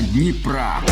для Дніпра.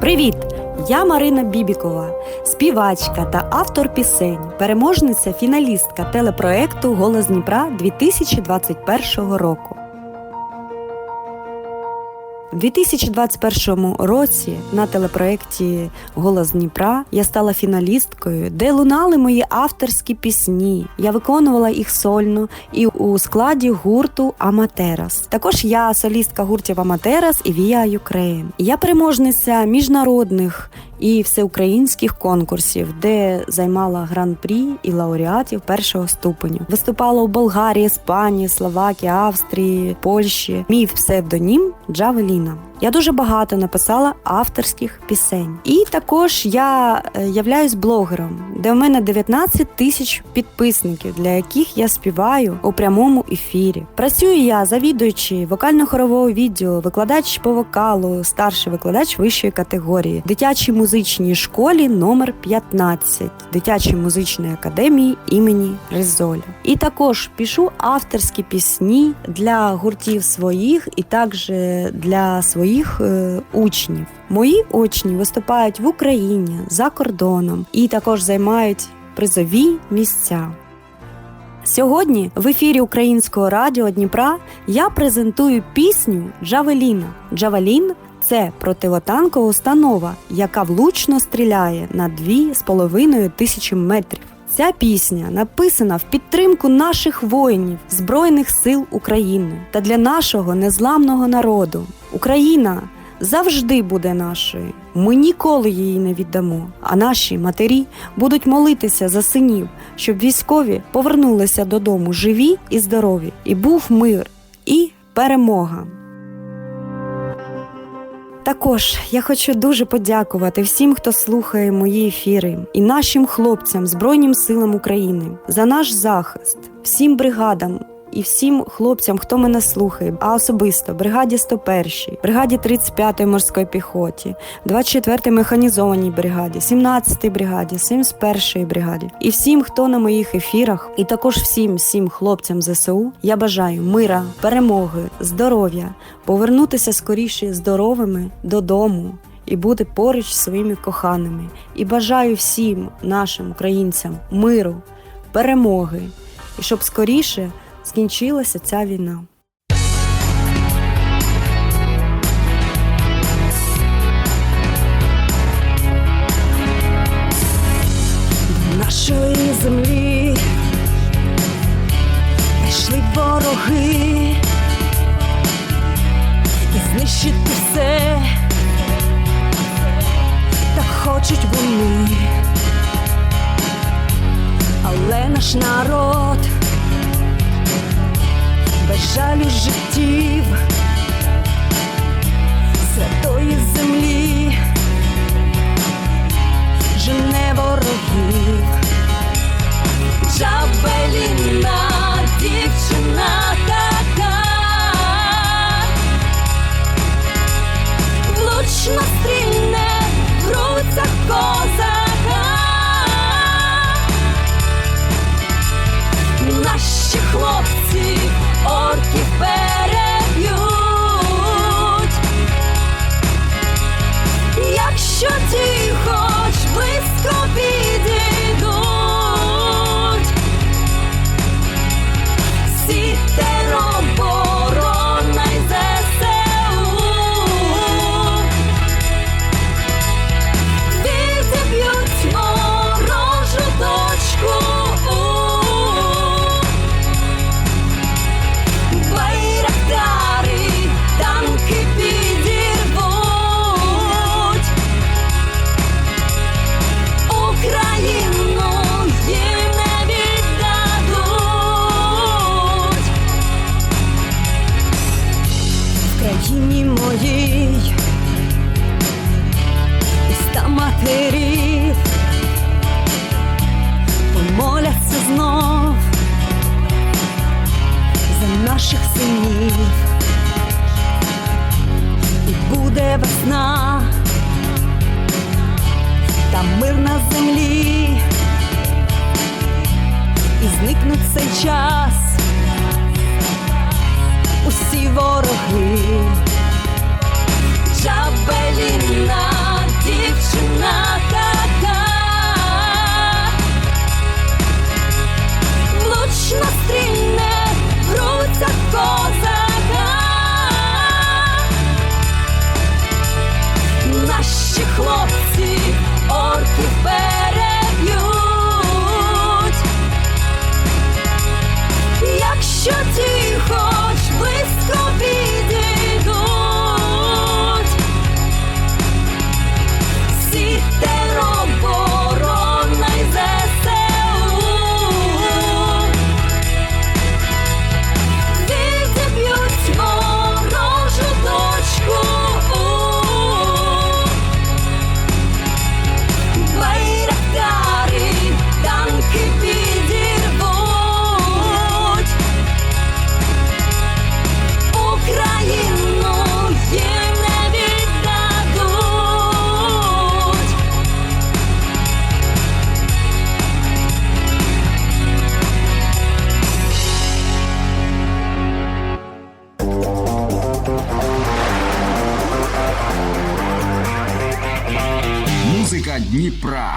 Привіт! Я Марина Бібікова, співачка та автор пісень, переможниця фіналістка телепроекту Голос Дніпра 2021 року. У 2021 році на телепроекті Голос Дніпра я стала фіналісткою, де лунали мої авторські пісні. Я виконувала їх сольно і у складі гурту Аматерас. Також я солістка гуртів Аматерас і Вія Юкрейн. Я переможниця міжнародних і всеукраїнських конкурсів, де займала гран-прі і лауреатів першого ступеню. Виступала у Болгарії, Іспанії, Словакії, Австрії, Польщі. Мій псевдонім Джавеліна. Я дуже багато написала авторських пісень. І також я е, являюсь блогером, де у мене 19 тисяч підписників, для яких я співаю у прямому ефірі. Працюю я завідуючи вокально-хорового відділу, викладач по вокалу, старший викладач вищої категорії, дитячій музичній школі номер 15 дитячої музичної академії імені Ризоля. І також пишу авторські пісні для гуртів своїх і також для своїх е, учнів. Мої учні виступають в Україні за кордоном і також займають призові місця. Сьогодні в ефірі Українського радіо Дніпра я презентую пісню Джавеліна. Джавелін це противотанкова установа, яка влучно стріляє на 2,5 тисячі метрів. Ця пісня написана в підтримку наших воїнів Збройних сил України та для нашого незламного народу. Україна завжди буде нашою. Ми ніколи її не віддамо. А наші матері будуть молитися за синів, щоб військові повернулися додому живі і здорові, і був мир і перемога. Також я хочу дуже подякувати всім, хто слухає мої ефіри, і нашим хлопцям, Збройним силам України за наш захист, всім бригадам. І всім хлопцям, хто мене слухає, а особисто бригаді 101, бригаді 35-ї морської піхоті, 24-й механізованій бригаді, 17-й бригаді, 71-ї бригаді, і всім, хто на моїх ефірах, і також всім всім хлопцям ЗСУ, я бажаю мира, перемоги, здоров'я, повернутися скоріше здоровими додому. І бути поруч зі своїми коханими. І бажаю всім нашим українцям миру, перемоги, і щоб скоріше скінчилася ця війна. Нашої землі прийшли вороги і знищити все, так хочуть вони, але наш народ жалю життів та мир на землі, і зникнуть цей час, усі вороги. Джабеліна, дівчина така, влучно стрільне в грудях козака. Наші хлопці орків переб'ють, якщо ті Дніпра.